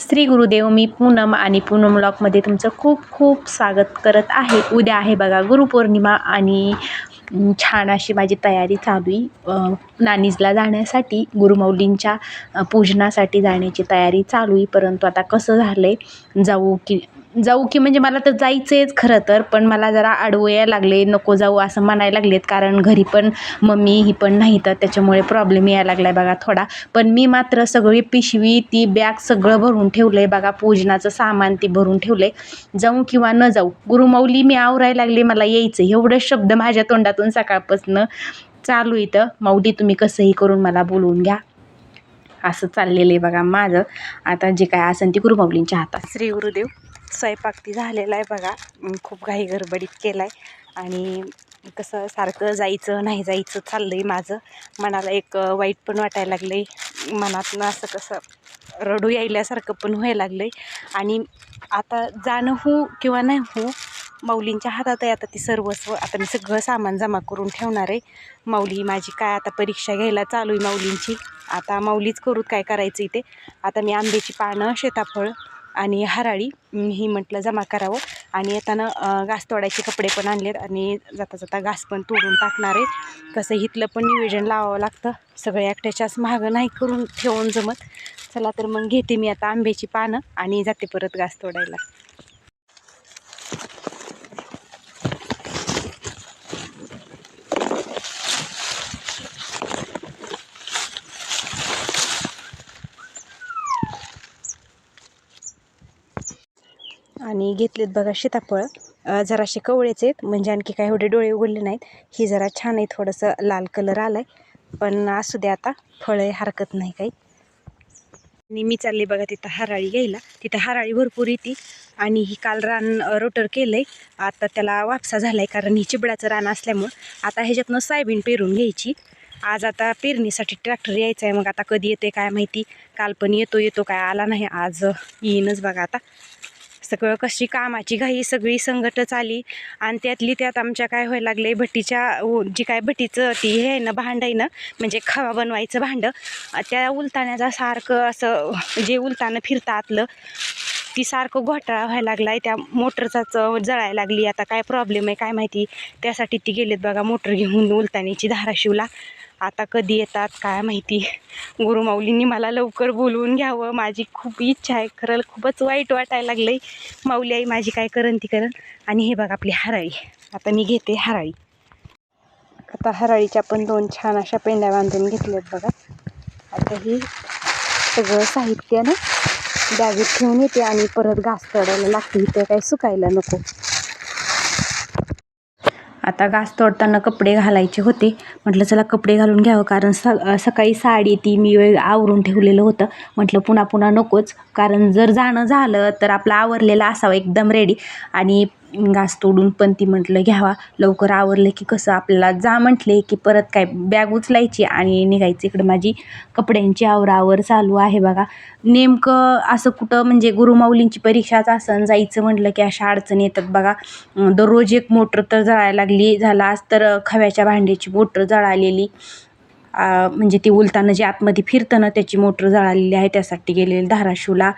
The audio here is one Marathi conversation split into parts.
श्री गुरुदेव मी पूनम आणि पूनम ब्लॉकमध्ये तुमचं खूप खूप स्वागत करत आहे. उद्या आहे बघा गुरुपौर्णिमा आणि छान अशी माझी तयारी चालू आहे. नानीजला जाण्यासाठी गुरुमौलींच्या पूजनासाठी जाण्याची तयारी चालू आहे. परंतु आता कसं झालं आहे जाऊ की जाऊ की म्हणजे मला तर जायचं आहेच खरं तर पण मला जरा आडवं यायला लागले नको जाऊ असं म्हणायला लागलेत. कारण घरी पण मम्मी ही पण नाही तर त्याच्यामुळे प्रॉब्लेम यायला लागला आहे बघा थोडा. पण मी मात्र सगळी पिशवी ती बॅग सगळं भरून ठेवलं आहे बघा. पूजनाचं सामान ती भरून ठेवलं आहे जाऊ किंवा न जाऊ गुरुमाऊली मी आवरायला लागले मला यायचं एवढं शब्द माझ्या तोंडातून सकाळपासनं चालू इथं. माऊली तुम्ही कसंही करून मला बोलवून घ्या. असं चाललेलं आहे बघा माझं. आता जे काय असेल ती गुरुमाऊलींच्या हातात. श्री गुरुदेव. स्वयंपाक ती झालेला आहे बघा. खूप घाई गडबडीत केला आहे आणि कसं सारखं जायचं नाही जायचं चाललं आहे माझं. मनाला एक वाईट पण वाटायला लागलं आहे मनातनं असं कसं रडू यायल्यासारखं पण व्हायला लागलं आहे आणि आता जाणं हो किंवा नाही हो माऊलींच्या हातात आहे आता ती सर्वस्व. आता मी सगळं सामान जमा करून ठेवणार आहे. माऊली माझी काय आता परीक्षा घ्यायला चालू आहे माऊलींची. आता माऊलीच करूत काय करायचं इथे? आता मी आंब्याची पानं शेताफळ आणि हराळी ही म्हटलं जमा करावं. आणि येताना घास तोडायचे कपडे पण आणलेत आणि जाता जाता घास पण तोडून टाकणार आहे. कसं हिथलं पण नियोजन लावावं लागतं. सगळे एकट्याच्याच महागं नाही करून ठेवून जमत. चला तर मग घेते मी आता आंब्याची पानं आणि जाते परत घास तोडायला आणि घेतलेत बघा सीताफळ. जराशे कवळेच आहेत म्हणजे आणखी काय एवढे डोळे उघडले नाहीत. ही जरा छान आहे थोडंसं लाल कलर आलाय. पण असू दे आता फळं हरकत नाही काही. आणि मी चालले बघा तिथं हराळी घ्यायला. तिथं हराळी भरपूर येते. आणि ही काल रान रोटर केलं आहे आता त्याला वापसा झाला आहे कारण ही चिबडाचं रान असल्यामुळं आता ह्याच्यातनं सायबीन पेरून घ्यायची. आज आता पेरणीसाठी ट्रॅक्टर यायचं आहे मग आता कधी येते काय माहिती? काल पण येतो येतो काय आला नाही. आज येईनच बघा आता. सगळं कशी कामाची घाई सगळी संकटच आली आणि त्यातली त्यात आमच्या काय व्हायला लागले भट्टीच्या उ- जी काय भट्टीचं ती हे आहे ना भांड आहे ना म्हणजे खवा बनवायचं भांडं त्या उलताण्याचा सारखं असं जे उलतानं फिरतं आतलं ती सारखं घोटाळा व्हायला आहे त्या मोटरचाच जळायला लागली आता काय प्रॉब्लेम आहे काय माहिती त्यासाठी ती गेलेत बघा मोटर घेऊन उलताण्याची धाराशिवला. आता कधी येतात काय माहिती. गुरुमाऊलींनी मला लवकर बोलवून घ्यावं. माझी खूप इच्छा आहे. खरं खूपच वाईट वाटायला आहे माऊली आई माझी काय करण ती करण. आणि हे बघा आपली हराळी. आता मी घेते हराळी. आता हराळीच्या पण दोन छान अशा पेंड्या बांधून घेतल्यात बघा. आता ही सगळं साहित्य ना बॅगेत ठेवून येते आणि परत घास चढायला लागते. इथं काही सुकायला नको. आता घास तोडताना कपडे घालायचे होते. म्हटलं चला कपडे घालून घ्यावं कारण स सकाळी साडी ती मी वेळ आवरून ठेवलेलं होतं. म्हटलं पुन्हा पुन्हा नकोच कारण जर जाणं झालं तर आपलं आवरलेलं असावं एकदम रेडी आणि घास तोडून पण ती म्हटलं घ्यावा लवकर आवरलं की कसं आपल्याला जा म्हटले की परत काय बॅग उचलायची आणि निघायची इकडं माझी कपड्यांची आवरावर चालू आहे बघा. नेमकं असं कुठं म्हणजे गुरुमाऊलींची परीक्षाच असं जायचं म्हटलं की अशा अडचणी येतात बघा. दररोज एक मोटर तर जळायला लागली झाला आज तर खव्याच्या भांड्याची मोटर जळालेली. म्हणजे ती उलताना जे आतमध्ये फिरताना त्याची मोटर जळालेली आहे त्यासाठी गेलेली धाराशिवला.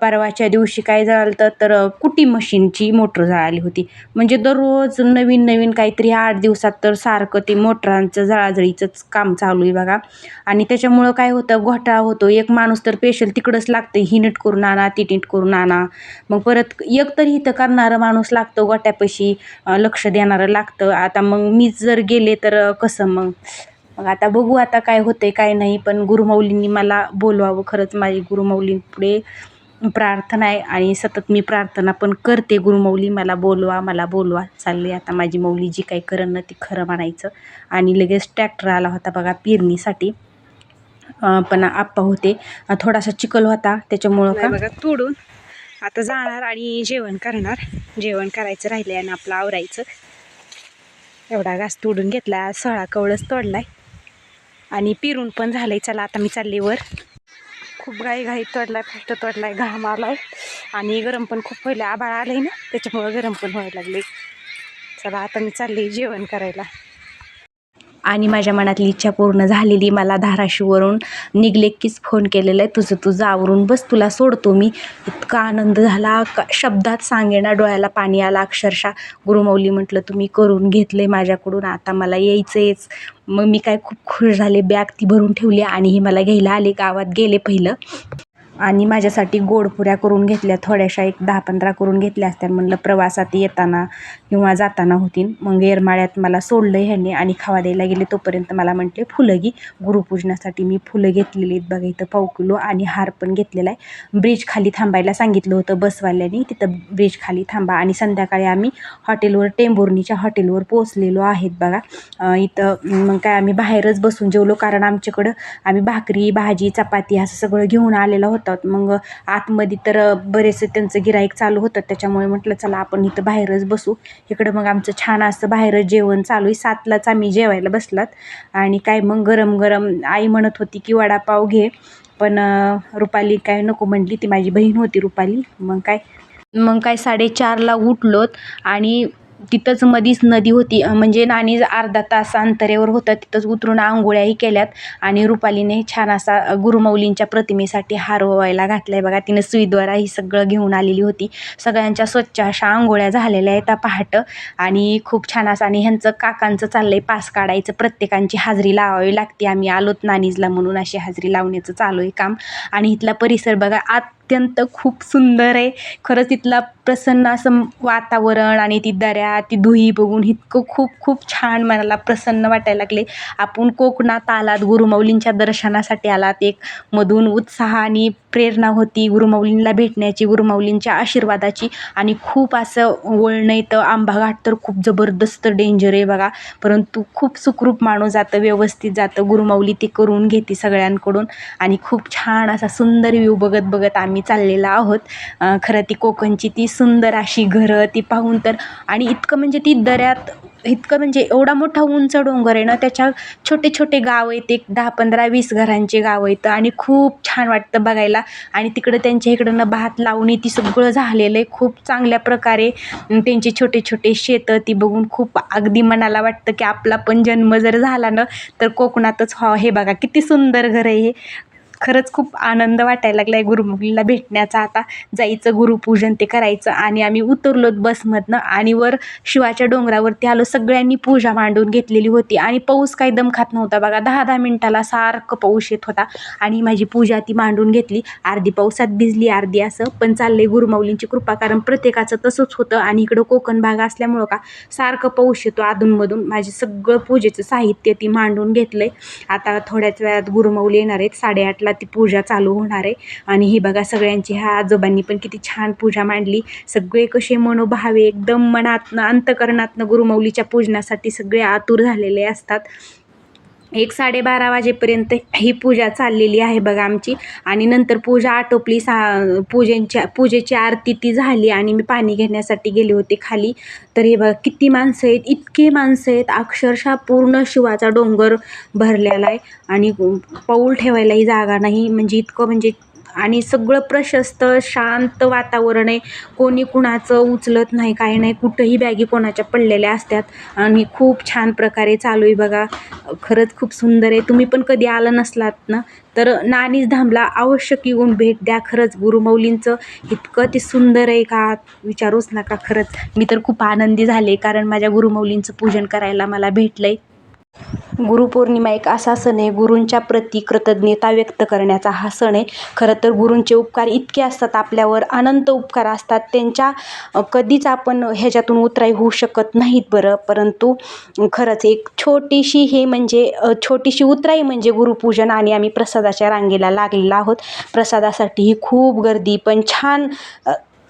परवाच्या दिवशी काय जळालं तर कुटी मशीनची मोटर जळाली होती. म्हणजे दररोज नवीन नवीन काहीतरी आठ दिवसात तर सारखं ते मोटरांचं जळाजळीचंच काम चालू आहे बघा. आणि त्याच्यामुळं काय होतं घोटाळा होतो. एक माणूस तर पेशल तिकडंच लागतं ही नीट करून आणा ती नीट करून आणा. मग परत एक तरी इथं करणारं माणूस लागतो गोट्यापाशी लक्ष देणारं लागतं. आता मग मीच जर गेले तर कसं मग? मग आता बघू आता काय होते काय नाही पण गुरुमौलींनी मला बोलवावं खरंच. माझी गुरुमौलींपुढे प्रार्थना आहे आणि सतत मी प्रार्थना पण करते. गुरुमौली मला बोलवा मला बोलवा. चालले आता माझी मौली जी काही करण ना ती खरं म्हणायचं. आणि लगेच ट्रॅक्टर आला होता बघा पेरणीसाठी. पण आप्पा होते. थोडासा चिखल होता त्याच्यामुळं का? बघा तोडून. आता जाणार आणि जेवण करणार. जेवण करायचं राहिलं आणि आपलं आवरायचं. एवढा घास तोडून घेतला सळा कवळच तोडलाय. आणि पिरून पण झालंय. चला आता मी चालले वर. खूप घाई घाई तोडलाय फास्ट तोडलाय घाम आलाय. आणि गरम पण खूप व्हायला आबाळ आलंय ना त्याच्यामुळं गरम पण व्हायला लागले चला आता मी चालले जेवण करायला. आणि माझ्या मनातली इच्छा पूर्ण झालेली. मला धाराशिववरून निघले कीच फोन केलेला आहे तुझं तुझं आवरून बस तुला सोडतो मी. इतका आनंद झाला का शब्दात सांगेना डोळ्याला पाणी आला. अक्षरशः गुरुमौली म्हटलं तुम्ही करून घेतलं आहे माझ्याकडून आता मला यायचं आहेच मग मी काय खूप खुश झाले बॅग ती भरून ठेवली आणि ही मला घ्यायला आले गावात गेले पहिलं. आणि माझ्यासाठी गोडपुऱ्या करून घेतल्या थोड्याशा एक दहा पंधरा करून घेतल्या असत्या. म्हणलं प्रवासात येताना किंवा जाताना होतीन. मग येरमाळ्यात मला सोडलं ह्यांनी आणि खावा द्यायला गेले तोपर्यंत मला म्हटले फुलं घे. गुरुपूजनासाठी मी फुलं घेतलेली आहेत बघा इथं. पाव किलो आणि हार पण घेतलेला आहे. ब्रिज खाली थांबायला सांगितलं होतं बसवाल्यानी. तिथं ब्रिज खाली थांबा आणि संध्याकाळी आम्ही हॉटेलवर टेंभुर्णीच्या हॉटेलवर पोचलेलो आहेत बघा. इथं मग काय आम्ही बाहेरच बसून जेवलो कारण आमच्याकडं आम्ही भाकरी भाजी चपाती असं सगळं घेऊन आलेलं होतं. मग आतमध्ये तर बरेचसे त्यांचं गिराईक चालू होतं. त्याच्यामुळे म्हटलं चला आपण इथं बाहेरच बसू. इकडं मग आमचं छान असं बाहेर जेवण चालू आहे. सातलाच आम्ही जेवायला बसलात. आणि काय मग गरम गरम आई म्हणत होती की वडापाव घे. पण रुपाली काय नको म्हटली ती माझी बहीण होती रुपाली. मग काय? मग काय साडेचारला उठलोत आणि तिथंच मधीच नदी होती. म्हणजे नाणी अर्धा तास अंतरेवर होतं. तिथंच उतरून आंघोळ्याही केल्यात. आणि रुपालीने छान असा गुरुमौलींच्या प्रतिमेसाठी हार ओवायला घातला आहे बघा तिनं सुईद्वारा ही सगळं घेऊन आलेली होती. सगळ्यांच्या स्वच्छ अशा आंघोळ्या झालेल्या आहेत पहाटं. आणि खूप छान असं आणि ह्यांचं काकांचं चाललं आहे पास काढायचं. प्रत्येकांची हाजरी लावावी लागते. आम्ही आलोत नानीजला म्हणून अशी हाजरी लावण्याचं चालू आहे काम. आणि इथला परिसर बघा आत अत्यंत खूप सुंदर आहे. खरंच तिथला प्रसन्न असं वातावरण आणि ती दऱ्या ती धुई बघून इतकं खूप खूप छान मनाला प्रसन्न वाटायला लागले. आपण कोकणात आलात गुरुमौलींच्या दर्शनासाठी आलात. एक मधून उत्साह आणि प्रेरणा होती गुरुमौलींना भेटण्याची गुरुमौलींच्या आशीर्वादाची. आणि खूप असं वळणं येतं आंबाघाट तर खूप जबरदस्त डेंजर आहे बघा. परंतु खूप सुखरूप माणूस जातं व्यवस्थित जातं. गुरुमौली ती करून घेते सगळ्यांकडून. आणि खूप छान असा सुंदर व्ह्यू बघत बघत आम्ही चाललेलो आहोत. खरं ती कोकणची ती सुंदर अशी घरं ती पाहून तर आणि इतकं म्हणजे ती दऱ्यात इतकं म्हणजे एवढा मोठा उंच डोंगर आहे ना त्याच्या छोटे छोटे गाव आहेत एक दहा पंधरा वीस घरांचे गाव आहेत आणि खूप छान वाटतं बघायला. आणि तिकडं त्यांच्या इकडं भात लावणी ती सगळं झालेलं आहे खूप चांगल्या प्रकारे. त्यांचे छोटे छोटे शेतं ती बघून खूप अगदी मनाला वाटतं की आपला पण जन्म जर झाला ना तर कोकणातच हा हे बघा किती सुंदर घर आहे हे. खरंच खूप आनंद वाटायला लागला आहे गुरुमुलीला भेटण्याचा. आता जायचं गुरुपूजन ते करायचं आणि आम्ही उतरलोत बसमधनं आणि वर शिवाच्या डोंगरावरती आलो. सगळ्यांनी पूजा मांडून घेतलेली होती आणि पाऊस काही दम खात नव्हता बघा. दहा दहा मिनिटाला सारखं पाऊस येत होता आणि माझी पूजा ती मांडून घेतली. अर्धी पावसात भिजली अर्धी असं. पण चाललंय गुरुमाऊलींची कृपा कारण प्रत्येकाचं तसंच होतं आणि इकडं कोकण भाग असल्यामुळं का सारखं पाऊस येतो अधूनमधून. माझे सगळं पूजेचं साहित्य ती मांडून घेतलंय. आता थोड्याच वेळात गुरुमाऊली येणार आहेत. साडेआठला ती पूजा चालू होणार आहे. आणि ही बघा सगळ्यांची ह्या आजोबांनी पण किती छान पूजा मांडली. सगळे कसे मनोभावे एकदम मनातनं अंतकरणातनं गुरुमौलीच्या पूजनासाठी सगळे आतुर झालेले असतात. एक साडेबारा वाजेपर्यंत ही पूजा चाललेली आहे बघा आमची. आणि नंतर पूजा आटोपली सा पूजेंच्या पूजेची आरती ती झाली आणि मी पाणी घेण्यासाठी गेले होते खाली. तर हे बघा किती माणसं आहेत इतके माणसं आहेत. अक्षरशः पूर्ण शिवाचा डोंगर भरलेला आहे. आणि पाऊल ठेवायलाही जागा नाही. म्हणजे इतकं म्हणजे आणि सगळं प्रशस्त शांत वातावरण आहे. कोणी कुणाचं उचलत नाही काही नाही. कुठंही बॅगी कोणाच्या पडलेल्या असतात. आणि खूप छान प्रकारे चालू आहे बघा. खरंच खूप सुंदर आहे. तुम्ही पण कधी आलं नसलात ना? तर नानीज धामला आवश्यक येऊन भेट द्या. खरंच गुरुमौलींचं इतकं ते सुंदर आहे का? विचारूच नका खरंच. मी तर खूप आनंदी झाले कारण माझ्या गुरुमौलींचं पूजन करायला मला भेटलं आहे गुरुपौर्णिमा एक असा सण आहे. गुरूंच्या प्रती कृतज्ञता व्यक्त करण्याचा हा सण आहे. खरं तर गुरूंचे उपकार इतके असतात आपल्यावर अनंत उपकार असतात. त्यांच्या कधीच आपण ह्याच्यातून उतराई होऊ शकत नाहीत बरं. परंतु खरंच एक छोटीशी हे म्हणजे छोटीशी उतराई म्हणजे गुरुपूजन आणि आम्ही प्रसादाच्या रांगेला लागलेलो आहोत. प्रसादासाठी ही खूप गर्दी पण छान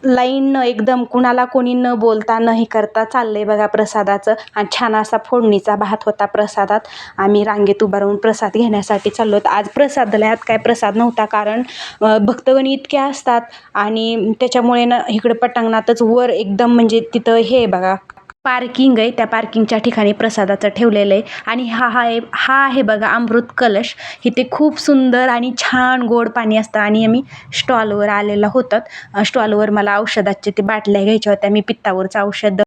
लाईन न एकदम कुणाला कोणी न बोलता न हे करता चाललंय बघा प्रसादाचं. आणि छान असा फोडणीचा भात होता प्रसादात. आम्ही रांगेत उभा राहून प्रसाद घेण्यासाठी चाललो होतो. आज प्रसादालयात काय प्रसाद नव्हता कारण भक्तगण इतके असतात आणि त्याच्यामुळे ना इकडं पटांगणातच वर एकदम म्हणजे तिथं हे बघा पार्किंग आहे त्या पार्किंगच्या ठिकाणी प्रसादाचं ठेवलेलं आहे. आणि हा हा आहे हा आहे बघा अमृत कलश. इथे खूप सुंदर आणि छान गोड पाणी असतं. आणि आम्ही स्टॉलवर आलेला होतात स्टॉलवर मला औषधाचे ते बाटल्या घ्यायच्या होत्या. मी पित्तावरचं औषध